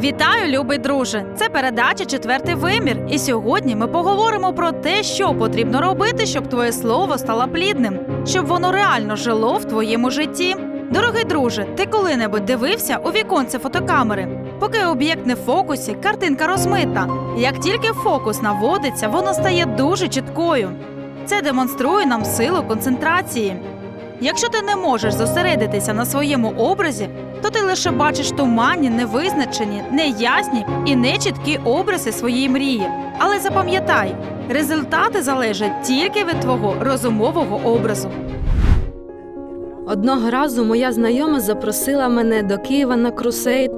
Вітаю, любий друже! Це передача Четвертий вимір. І сьогодні ми поговоримо про те, що потрібно робити, щоб твоє слово стало плідним, щоб воно реально жило в твоєму житті. Дорогий друже, ти коли-небудь дивився у віконце фотокамери? Поки об'єкт не в фокусі, картинка розмита. Як тільки фокус наводиться, вона стає дуже чіткою. Це демонструє нам силу концентрації. Якщо ти не можеш зосередитися на своєму образі, то ти лише бачиш туманні, невизначені, неясні і нечіткі образи своєї мрії. Але запам'ятай, результати залежать тільки від твого розумового образу. Одного разу моя знайома запросила мене до Києва на крусейд,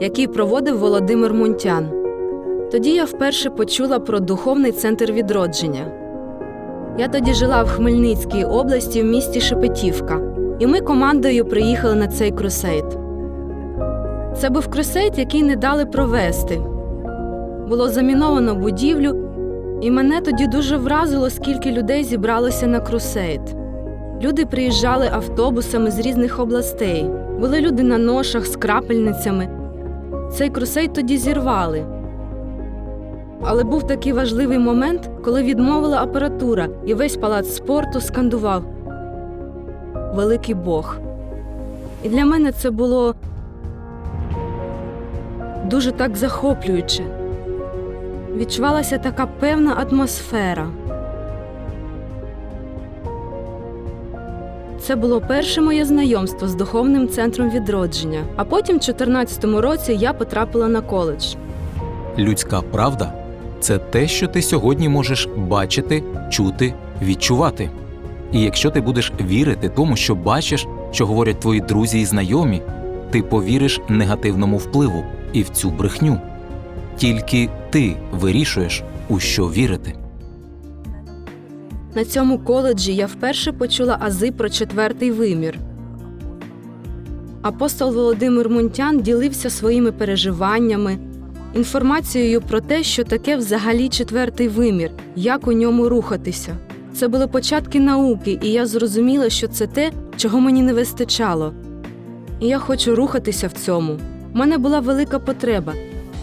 який проводив Володимир Мунтян. Тоді я вперше почула про духовний центр відродження. Я тоді жила в Хмельницькій області в місті Шепетівка, і ми командою приїхали на цей крусейд. Це був крусейд, який не дали провести. Було заміновано будівлю, і мене тоді дуже вразило, скільки людей зібралося на крусейд. Люди приїжджали автобусами з різних областей. Були люди на ношах з крапельницями. Цей крусейд тоді зірвали. Але був такий важливий момент, коли відмовила апаратура, і весь палац спорту скандував Великий Бог. І для мене це було дуже так захоплююче. Відчувалася така певна атмосфера. Це було перше моє знайомство з духовним центром відродження. А потім, в 2014 році, я потрапила на коледж. Людська правда це те, що ти сьогодні можеш бачити, чути, відчувати. І якщо ти будеш вірити тому, що бачиш, що говорять твої друзі і знайомі, ти повіриш негативному впливу і в цю брехню. Тільки ти вирішуєш, у що вірити. На цьому коледжі я вперше почула ази про четвертий вимір. Апостол Володимир Мунтян ділився своїми переживаннями, інформацією про те, що таке взагалі четвертий вимір, як у ньому рухатися. Це були початки науки, і я зрозуміла, що це те, чого мені не вистачало. І я хочу рухатися в цьому. У мене була велика потреба.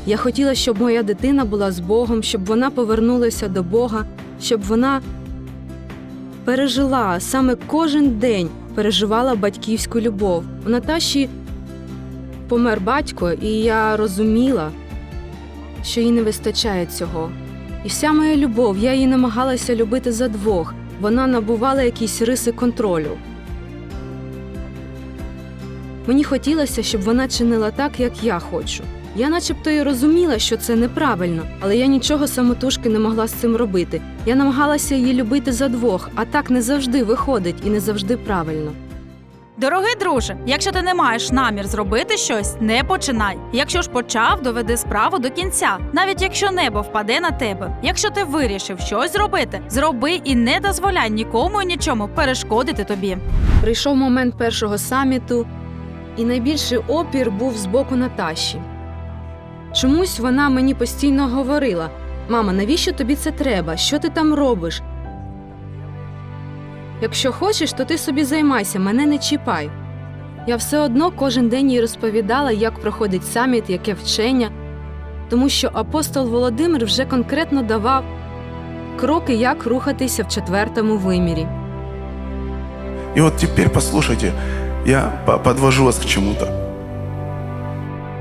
Я хотіла, щоб моя дитина була з Богом, щоб вона повернулася до Бога, щоб вона пережила саме кожен день переживала батьківську любов. У Наташі помер батько, і я розуміла, що їй не вистачає цього. І вся моя любов, я її намагалася любити за двох. Вона набувала якісь риси контролю. Мені хотілося, щоб вона чинила так, як я хочу. Я начебто і розуміла, що це неправильно, але я нічого самотужки не могла з цим робити. Я намагалася її любити за двох, а так не завжди виходить і не завжди правильно. Дорогий друже, якщо ти не маєш намір зробити щось, не починай. Якщо ж почав, доведи справу до кінця. Навіть якщо небо впаде на тебе. Якщо ти вирішив щось зробити, зроби і не дозволяй нікому і нічому перешкодити тобі. Прийшов момент першого саміту, і найбільший опір був з боку Наташі. Чомусь вона мені постійно говорила: Мама, навіщо тобі це треба? Що ти там робиш? Якщо хочеш, то ти собі займайся, мене не чіпай. Я все одно кожен день їй розповідала, як проходить саміт, яке вчення, тому що апостол Володимир вже конкретно давав кроки, як рухатися в четвертому вимірі. И вот теперь послушайте, я по- подвожу вас к чему-то.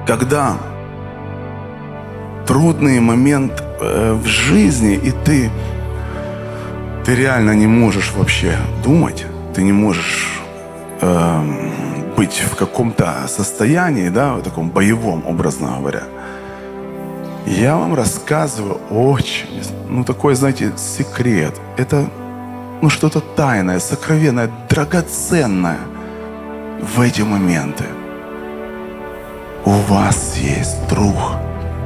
Когда трудный момент э, в жизни, и ты, Ты реально не можешь вообще думать, ты не можешь эм, быть в каком-то состоянии, да, в таком боевом, образно говоря. Я вам рассказываю очень, ну такой, знаете, секрет. Это ну, что-то тайное, сокровенное, драгоценное в эти моменты. У вас есть друг,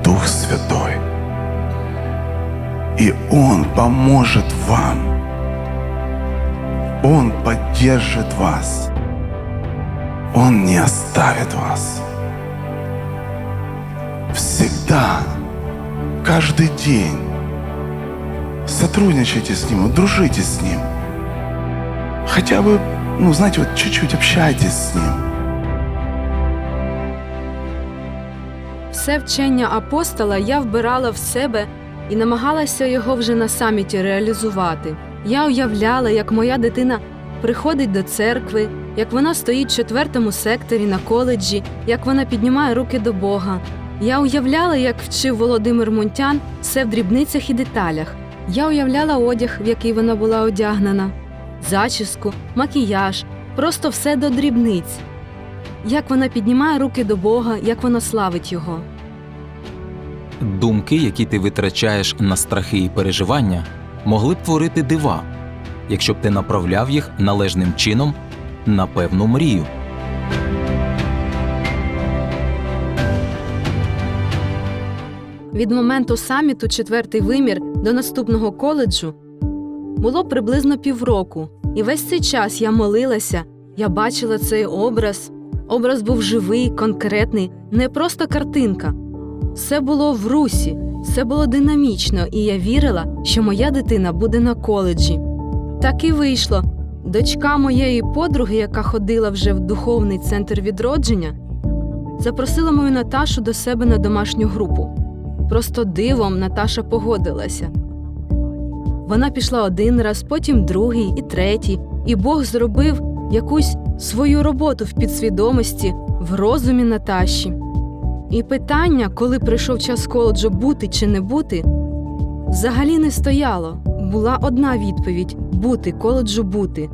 Дух Святой. И Он поможет вам. Он поддержит вас. Он не оставит вас. Всегда, каждый день сотрудничайте с ним, вот дружите с ним. Хотя бы, ну, знаете, вот чуть-чуть общайтесь с ним. все вчення апостола я вбирала в себе і намагалася його вже на саміті реалізувати. Я уявляла, як моя дитина приходить до церкви, як вона стоїть в четвертому секторі на коледжі, як вона піднімає руки до Бога. Я уявляла, як вчив Володимир Мунтян все в дрібницях і деталях. Я уявляла одяг, в який вона була одягнена, зачіску, макіяж, просто все до дрібниць. Як вона піднімає руки до Бога, як вона славить Його. Думки, які ти витрачаєш на страхи і переживання, могли б творити дива, якщо б ти направляв їх належним чином на певну мрію. Від моменту саміту четвертий вимір до наступного коледжу було приблизно півроку, і весь цей час я молилася, я бачила цей образ. Образ був живий, конкретний, не просто картинка. Все було в русі, все було динамічно, і я вірила, що моя дитина буде на коледжі. Так і вийшло. Дочка моєї подруги, яка ходила вже в духовний центр відродження, запросила мою Наташу до себе на домашню групу. Просто дивом Наташа погодилася. Вона пішла один раз, потім другий і третій, і Бог зробив якусь свою роботу в підсвідомості, в розумі Наташі. І питання, коли прийшов час коледжу бути чи не бути, взагалі не стояло. Була одна відповідь бути, коледжу бути.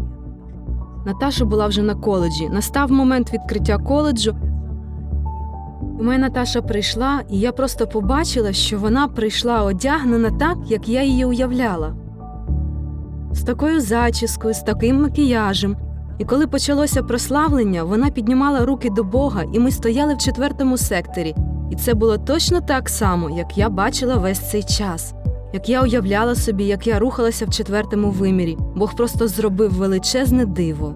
Наташа була вже на коледжі. Настав момент відкриття коледжу, і моя Наташа прийшла, і я просто побачила, що вона прийшла одягнена так, як я її уявляла. З такою зачіскою, з таким макіяжем. І коли почалося прославлення, вона піднімала руки до Бога, і ми стояли в четвертому секторі. І це було точно так само, як я бачила весь цей час, як я уявляла собі, як я рухалася в четвертому вимірі. Бог просто зробив величезне диво.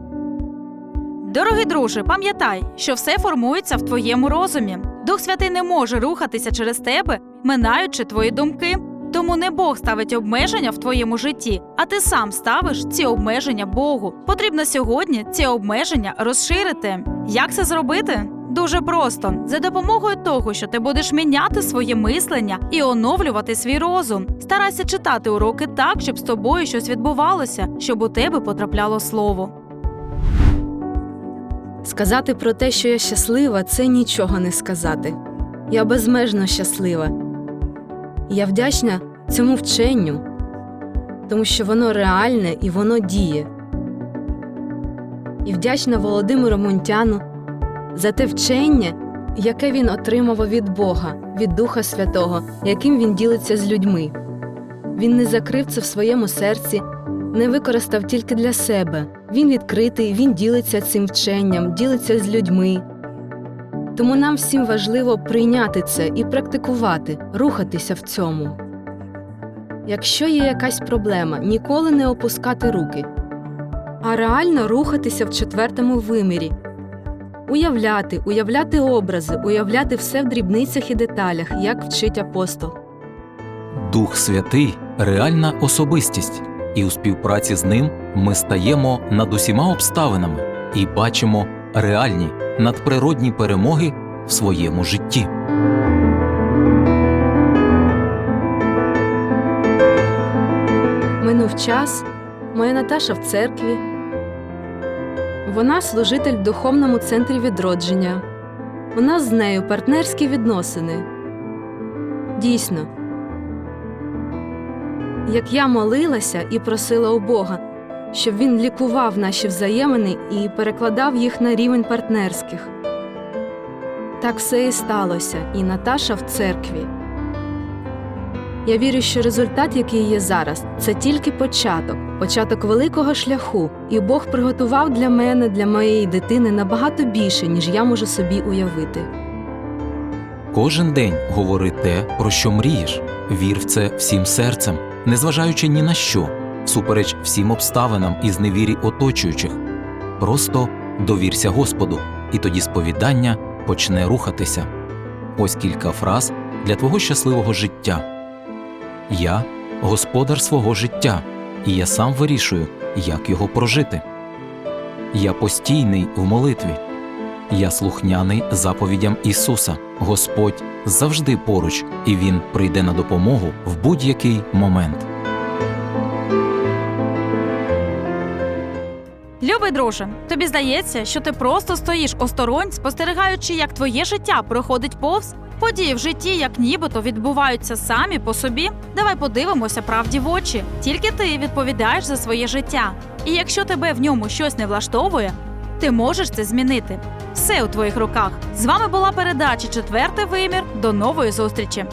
Дорогий друже, пам'ятай, що все формується в твоєму розумі. Дух Святий не може рухатися через тебе, минаючи твої думки. Тому не Бог ставить обмеження в твоєму житті, а ти сам ставиш ці обмеження Богу. Потрібно сьогодні ці обмеження розширити. Як це зробити? Дуже просто за допомогою того, що ти будеш міняти своє мислення і оновлювати свій розум. Старайся читати уроки так, щоб з тобою щось відбувалося, щоб у тебе потрапляло слово. Сказати про те, що я щаслива, це нічого не сказати. Я безмежно щаслива. І Я вдячна цьому вченню, тому що воно реальне і воно діє. І вдячна Володимиру Мунтяну за те вчення, яке він отримав від Бога, від Духа Святого, яким він ділиться з людьми. Він не закрив це в своєму серці, не використав тільки для себе. Він відкритий, він ділиться цим вченням, ділиться з людьми. Тому нам всім важливо прийняти це і практикувати, рухатися в цьому. Якщо є якась проблема, ніколи не опускати руки, а реально рухатися в четвертому вимірі, уявляти, уявляти образи, уявляти все в дрібницях і деталях, як вчить апостол. Дух Святий реальна особистість, і у співпраці з ним ми стаємо над усіма обставинами і бачимо реальні надприродні перемоги в своєму житті. Минув час, моя Наташа в церкві. Вона служитель в духовному центрі відродження. У нас з нею партнерські відносини. Дійсно, як я молилася і просила у Бога, щоб він лікував наші взаємини і перекладав їх на рівень партнерських. Так все і сталося, і Наташа в церкві. Я вірю, що результат, який є зараз, це тільки початок, початок великого шляху, і Бог приготував для мене, для моєї дитини набагато більше, ніж я можу собі уявити. Кожен день говори те, про що мрієш. Вір в це всім серцем, незважаючи ні на що, всупереч всім обставинам і зневірі оточуючих. Просто довірся Господу, і тоді сповідання почне рухатися. Ось кілька фраз для твого щасливого життя. Я господар свого життя, і я сам вирішую, як його прожити. Я постійний в молитві. Я слухняний заповідям Ісуса. Господь завжди поруч, і Він прийде на допомогу в будь-який момент. Любий друже, тобі здається, що ти просто стоїш осторонь, спостерігаючи, як твоє життя проходить повз. Події в житті, як нібито відбуваються самі по собі. Давай подивимося правді в очі. Тільки ти відповідаєш за своє життя. І якщо тебе в ньому щось не влаштовує, ти можеш це змінити. Все у твоїх руках. З вами була передача Четвертий вимір. До нової зустрічі.